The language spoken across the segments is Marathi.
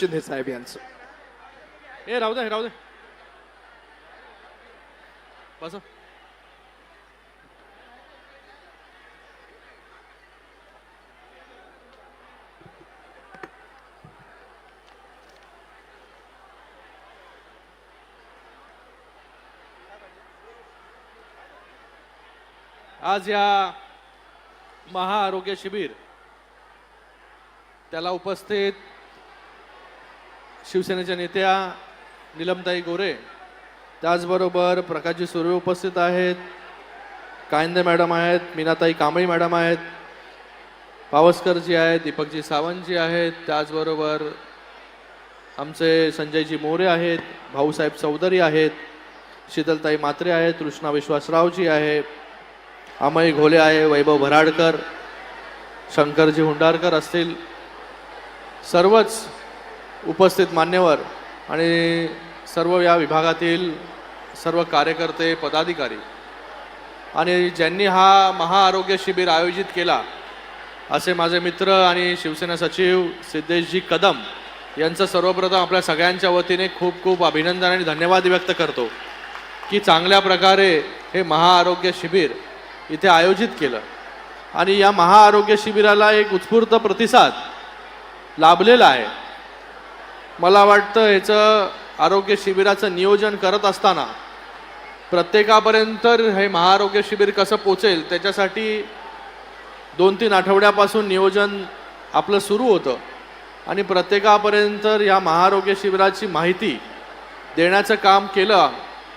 शिंदे साहेब यांचं. ए राहू दे राहू दे. बस. आज या महाआरोग्य शिबिर त्याला उपस्थित शिवसेनेच्या नेत्या निलमताई गोरे त्याचबरोबर प्रकाशजी सुर्वे उपस्थित आहेत. कायंदे मॅडम आहेत मीनाताई कांबळी मॅडम आहेत पावसकरजी आहेत दीपकजी सावंतजी आहेत. त्याचबरोबर आमचे संजयजी मोरे आहेत भाऊसाहेब चौधरी आहेत शीतलताई मात्रे आहेत कृष्णा विश्वासरावजी आहे अमय घोले आहे वैभव भराडकर शंकरजी हुंडारकर असतील. सर्वच उपस्थित मान्यवर आणि सर्व या विभागातील सर्व कार्यकर्ते पदाधिकारी आणि ज्यांनी हा महाआरोग्य शिबिर आयोजित केला असे माझे मित्र आणि शिवसेना सचिव सिद्धेशजी कदम यांचं सर्वप्रथम आपल्या सगळ्यांच्या वतीने खूप खूप अभिनंदन आणि धन्यवाद व्यक्त करतो की चांगल्या प्रकारे हे महाआरोग्य शिबिर इथे आयोजित केलं. आणि या महाआरोग्य शिबिराला एक उत्स्फूर्त प्रतिसाद लाभलेला आहे. मला वाटतं ह्याचं आरोग्य शिबिराचं नियोजन करत असताना प्रत्येकापर्यंत हे महाआरोग्य शिबिर कसं पोचेल त्याच्यासाठी दोन तीन आठवड्यापासून नियोजन आपलं सुरू होतं. आणि प्रत्येकापर्यंत या महाआरोग्य शिबिराची माहिती देण्याचं काम केलं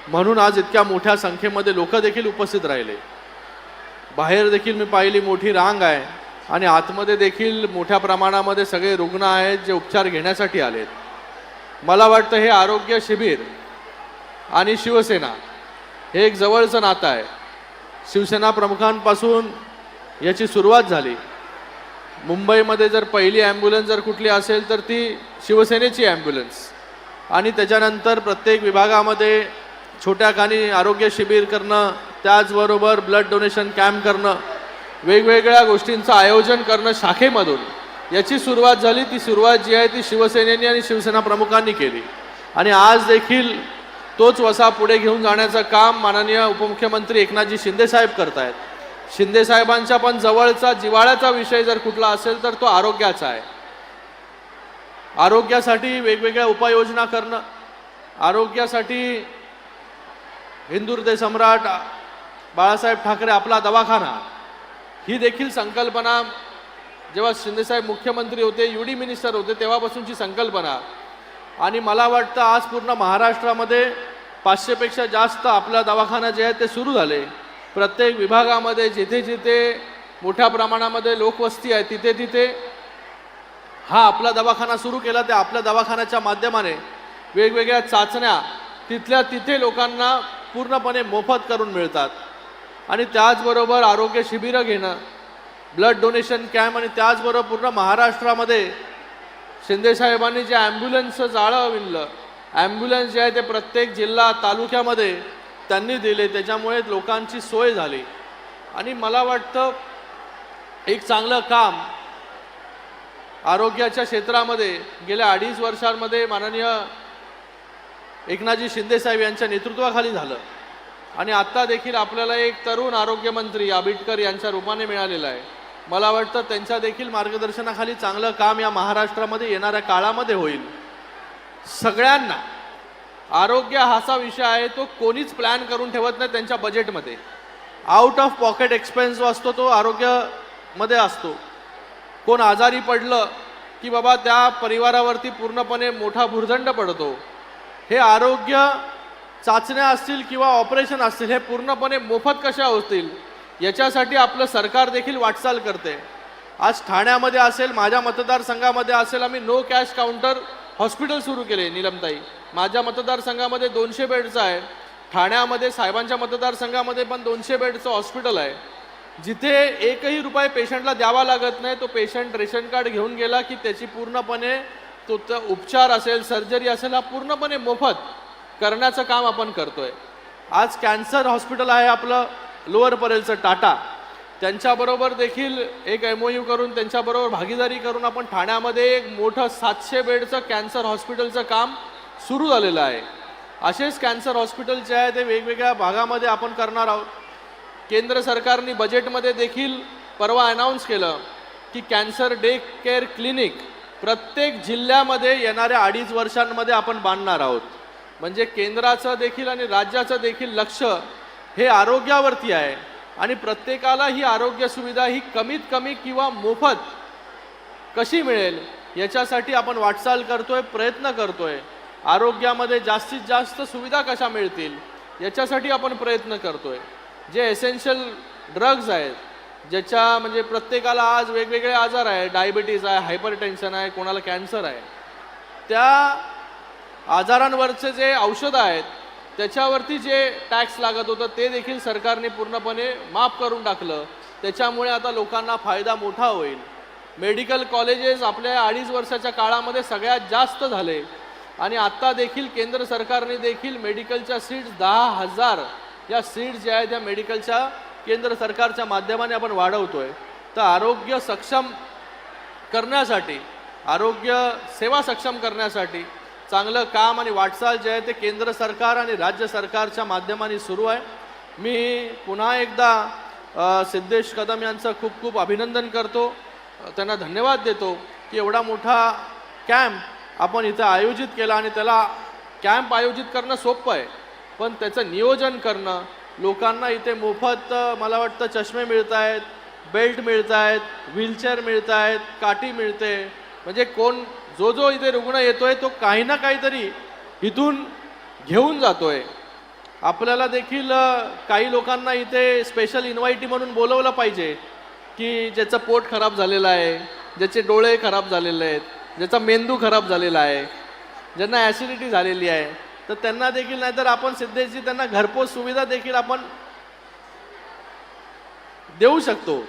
म्हणून आज इतक्या मोठ्या संख्येमध्ये लोक देखील उपस्थित राहिले. बाहेर देखील मी पाहिली मोठी रांग आहे आणि आतमध्ये देखील मोठ्या प्रमाणामध्ये सगळे रुग्ण आहेत जे उपचार घेण्यासाठी आलेत. मला वाटतं हे आरोग्य शिबिर आणि शिवसेना हे एक जवळचं नातं आहे. शिवसेना प्रमुखांपासून याची सुरुवात झाली. मुंबईमध्ये जर पहिली ॲम्ब्युलन्स जर कुठली असेल तर ती शिवसेनेची ॲम्ब्युलन्स. आणि त्याच्यानंतर प्रत्येक विभागामध्ये छोट्या खाणी आरोग्य शिबिर करणं त्याचबरोबर ब्लड डोनेशन कॅम्प करणं वेगवेगळ्या गोष्टींचं आयोजन करणं शाखेमधून याची सुरुवात झाली ती सुरुवात जी आहे ती शिवसेनेने आणि शिवसेना प्रमुखांनी केली. आणि आज देखील तोच वसा पुढे घेऊन जाण्याचं काम माननीय उपमुख्यमंत्री एकनाथजी शिंदेसाहेब करतायत. शिंदेसाहेबांच्या पण जवळचा जिवाळ्याचा विषय जर कुठला असेल तर तो आरोग्याचा आहे. आरोग्यासाठी वेगवेगळ्या उपाययोजना करणं आरोग्यासाठी हिंदुर्दय सम्राट बाळासाहेब ठाकरे आपला दवाखाना ही देखील संकल्पना जेव्हा शिंदेसाहेब मुख्यमंत्री होते यू डी मिनिस्टर होते तेव्हापासूनची संकल्पना. आणि मला वाटतं आज पूर्ण महाराष्ट्रामध्ये पाचशेपेक्षा जास्त आपला दवाखाना जे आहे ते सुरू झाले. प्रत्येक विभागामध्ये जिथे जिथे मोठ्या प्रमाणामध्ये लोकवस्ती आहे तिथे तिथे हा आपला दवाखाना सुरू केला त्या आपल्या दवाखान्याच्या माध्यमाने वेगवेगळ्या चाचण्या तिथल्या तिथे लोकांना पूर्णपणे मोफत करून मिळतात. आणि त्याचबरोबर आरोग्य शिबिरं घेणं ब्लड डोनेशन कॅम्प आणि त्याचबरोबर पूर्ण महाराष्ट्रामध्ये शिंदेसाहेबांनी जे ॲम्ब्युलन्सचं जाळं विणलं ॲम्ब्युलन्स जे आहे ते प्रत्येक जिल्हा तालुक्यामध्ये त्यांनी दिले त्याच्यामुळे लोकांची सोय झाली. आणि मला वाटतं एक चांगलं काम आरोग्याच्या क्षेत्रामध्ये गेल्या अडीच वर्षांमध्ये माननीय एकनाथजी शिंदेसाहेब यांच्या नेतृत्वाखाली झालं. आणि आत्ता देखील आपल्याला एक तरुण आरोग्यमंत्री आबिटकर यांच्या रूपाने मिळालेला आहे. मला वाटतं त्यांच्या देखील मार्गदर्शनाखाली चांगलं काम या महाराष्ट्रामध्ये येणाऱ्या काळामध्ये होईल. सगळ्यांना आरोग्य हा असा विषय आहे तो कोणीच प्लॅन करून ठेवत नाही त्यांच्या बजेटमध्ये आउट ऑफ पॉकेट एक्सपेन्स जो असतो तो आरोग्यामध्ये असतो. कोण आजारी पडलं की बाबा त्या परिवारावरती पूर्णपणे मोठा भुर्दंड पडतो. हे आरोग्य चाचण्या असतील किंवा ऑपरेशन असतील हे पूर्णपणे मोफत कशा होतील? याच्यासाठी आपलं सरकार देखील वाटचाल करते. आज ठाण्यामध्ये असेल माझ्या मतदारसंघामध्ये असेल आम्ही नो कॅश काउंटर हॉस्पिटल सुरू केले निलमताई. माझ्या मतदारसंघामध्ये दोनशे बेडचं आहे. ठाण्यामध्ये साहेबांच्या मतदारसंघामध्ये पण दोनशे बेडचं हॉस्पिटल आहे. जिथे एकही रुपये पेशंटला द्यावा लागत नाही तो पेशंट रेशन कार्ड घेऊन गेला की त्याची पूर्णपणे तो उपचार असेल सर्जरी असेल हा पूर्णपणे मोफत करण्याचं काम आपण करतोय. आज कॅन्सर हॉस्पिटल आहे आपलं. लोअर परेलचं टाटा त्यांच्याबरोबर देखील एक एम यू करून त्यांच्याबरोबर भागीदारी करून आपण ठाण्यामध्ये एक मोठं सातशे बेडचं कॅन्सर हॉस्पिटलचं काम सुरू झालेलं आहे. असेच कॅन्सर हॉस्पिटल जे आहे ते वेगवेगळ्या भागामध्ये आपण करणार आहोत. केंद्र सरकारने बजेटमध्ये देखील परवा अनाऊन्स केलं की कॅन्सर डे केअर क्लिनिक प्रत्येक जिल्ह्यामध्ये येणाऱ्या अडीच वर्षांमध्ये आपण बांधणार आहोत. म्हणजे केंद्राचं देखील आणि राज्याचं देखील लक्ष हे आरोग्यावरती आहे. आणि प्रत्येकाला ही आरोग्य सुविधा ही कमीत कमी किंवा मोफत कशी मिळेल याच्यासाठी आपण वाटचाल करतोय प्रयत्न करतोय. आरोग्यामध्ये जास्तीत जास्त सुविधा कशा मिळतील याच्यासाठी आपण प्रयत्न करतोय. जे एसेन्शियल ड्रग्ज आहेत ज्याच्या म्हणजे प्रत्येकाला आज वेगवेगळे आजार आहे डायबिटीज आहे हायपर टेन्शन आहे कोणाला कॅन्सर आहे. त्या आजारांवरचे जे औषधं आहेत त्याच्यावरती जे टॅक्स लागत होतं ते देखील सरकारने पूर्णपणे माफ करून टाकलं. त्याच्यामुळे आता लोकांना फायदा मोठा होईल. मेडिकल कॉलेजेस आपल्या अडीच वर्षाच्या काळामध्ये सगळ्यात जास्त झाले. आणि आत्ता देखील केंद्र सरकारने देखील मेडिकलच्या सीट्स दहा हजार या सीट्स ज्या आहेत त्या मेडिकलच्या केंद्र सरकारच्या माध्यमाने आपण वाढवतो आहे तर आरोग्य सक्षम करण्यासाठी आरोग्य सेवा सक्षम करण्यासाठी चांगलं काम आणि वाटचाल जे आहे ते केंद्र सरकार आणि राज्य सरकारच्या माध्यमाने सुरू आहे. मी पुन्हा एकदा सिद्धेश कदम यांचं खूप खूप अभिनंदन करतो. त्यांना धन्यवाद देतो की एवढा मोठा कॅम्प आपण इथं आयोजित केला आणि त्याला कॅम्प आयोजित करणं सोपं आहे. पण त्याचं नियोजन करणं लोकांना इथे मोफत मला वाटतं चष्मे मिळत आहेत बेल्ट मिळत आहेत व्हीलचेअर मिळत आहेत काठी मिळते. म्हणजे कोण जो जो इथे रुग्ण येतोय तो काही ना काहीतरी इथून घेऊन जातोय. आपल्याला देखील काही लोकांना इथे स्पेशल इन्व्हायटी म्हणून बोलवलं पाहिजे की ज्याचं पोट खराब झालेलं आहे ज्याचे डोळे खराब झालेले आहेत ज्याचा मेंदू खराब झालेला आहे ज्यांना ॲसिडिटी झालेली आहे तर त्यांना देखील नाहीतर आपण सिद्धेशजी त्यांना घरपोच सुविधा देखील आपण देऊ शकतो.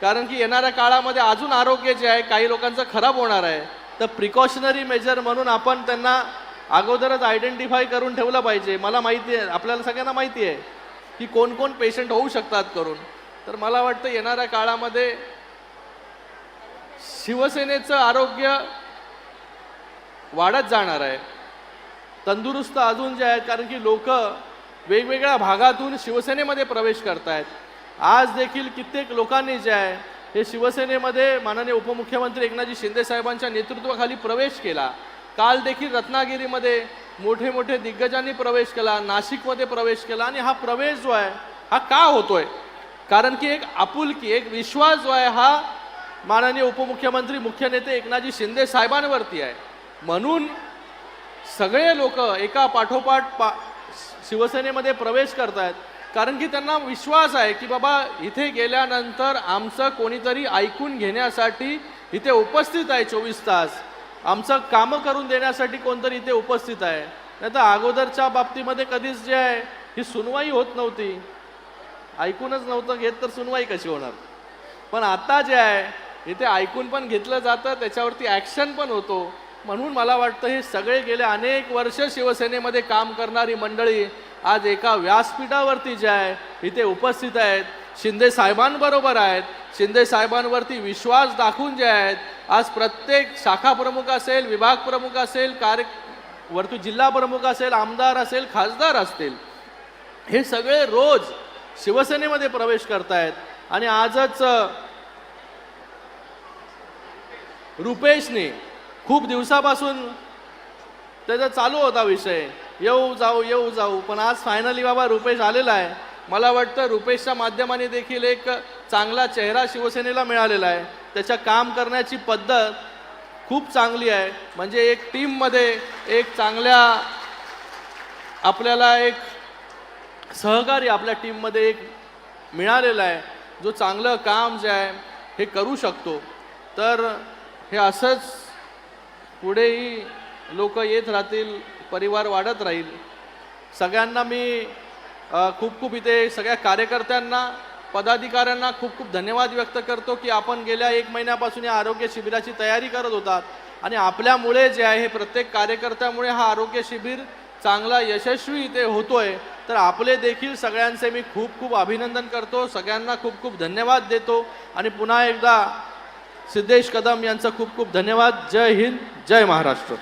कारण की येणाऱ्या काळामध्ये अजून आरोग्य जे आहे काही लोकांचं खराब होणार आहे. तर प्रिकॉशनरी मेजर म्हणून आपण त्यांना अगोदरच आयडेंटिफाय करून ठेवलं पाहिजे. मला माहिती आहे आपल्याला सगळ्यांना माहिती आहे की कोण कोण पेशंट होऊ शकतात करून. तर मला वाटतं येणाऱ्या काळामध्ये शिवसेनेचं आरोग्य वाढत जाणार आहे. तंदुरुस्त अजून जे आहेत कारण की लोक वेगवेगळ्या भागातून शिवसेनेमध्ये प्रवेश करतायत. आज देखील कित्येक लोकांनी जे आहे हे शिवसेनेमध्ये माननीय उपमुख्यमंत्री एकनाथजी शिंदे साहेबांच्या नेतृत्वाखाली प्रवेश केला. काल देखील रत्नागिरीमध्ये मोठे मोठे दिग्गजांनी प्रवेश केला नाशिकमध्ये प्रवेश केला आणि हा प्रवेश जो आहे हा का होतोय? कारण की एक आपुलकी एक विश्वास जो आहे हा माननीय उपमुख्यमंत्री मुख्य नेते एकनाथजी शिंदे साहेबांवरती आहे. म्हणून सगळे लोक एका पाठोपाठ पा शिवसेनेमध्ये प्रवेश करतायत. कारण की त्यांना विश्वास आहे की बाबा इथे गेल्यानंतर आमचं कोणीतरी ऐकून घेण्यासाठी इथे उपस्थित आहे चोवीस तास. आमचं कामं करून देण्यासाठी कोणतरी इथे उपस्थित आहे. नाही तर अगोदरच्या बाबतीमध्ये कधीच जे आहे ही सुनवाई होत नव्हती. ऐकूनच नव्हतं घेत तर सुनवाई कशी होणार? पण आता जे आहे इथे ऐकून पण घेतलं जातं त्याच्यावरती ॲक्शन पण होतो. म्हणून मला वाटतं हे सगळे गेले अनेक वर्ष शिवसेनेमध्ये काम करणारी मंडळी आज एका व्यासपीठावरती जे आहे इथे उपस्थित आहेत. शिंदे साहेबांबरोबर आहेत. शिंदे साहेबांवरती विश्वास दाखवून जे आहेत आज प्रत्येक शाखा प्रमुख असेल विभाग प्रमुख असेल कार्य वरतू जिल्हा प्रमुख असेल आमदार असेल खासदार असतील. हे सगळे रोज शिवसेनेमध्ये प्रवेश करतायत. आणि आजच रुपेशने खूप दिवसापासून त्याचा चालू होता विषय. येऊ जाऊ येऊ जाऊ. पण आज फायनली बाबा रुपेश आलेला आहे. मला वाटतं रुपेशच्या माध्यमाने देखील एक चांगला चेहरा शिवसेनेला मिळालेला आहे. त्याच्या काम करण्याची पद्धत खूप चांगली आहे. म्हणजे एक टीममध्ये एक चांगल्या आपल्याला एक सहकारी आपल्या टीममध्ये एक मिळालेला आहे. जो चांगलं काम जे आहे हे करू शकतो. तर हे असंच पुढेही लोक येत राहतील परिवार वाढत राहील. सगळ्यांना मी खूप खूप इथे सगळ्या कार्यकर्त्यांना पदाधिकाऱ्यांना खूप खूप धन्यवाद व्यक्त करतो की आपण गेल्या एक महिन्यापासून या आरोग्य शिबिराची तयारी करत होतात. आणि आपल्यामुळे जे आहे हे प्रत्येक कार्यकर्त्यामुळे हा आरोग्य शिबिर चांगला यशस्वी इथे होतोय. तर आपले देखील सगळ्यांचे मी खूप खूप अभिनंदन करतो. सगळ्यांना खूप खूप धन्यवाद देतो. आणि पुन्हा एकदा सिद्धेश कदम यांचा खूप खूप धन्यवाद. जय हिंद जय महाराष्ट्र.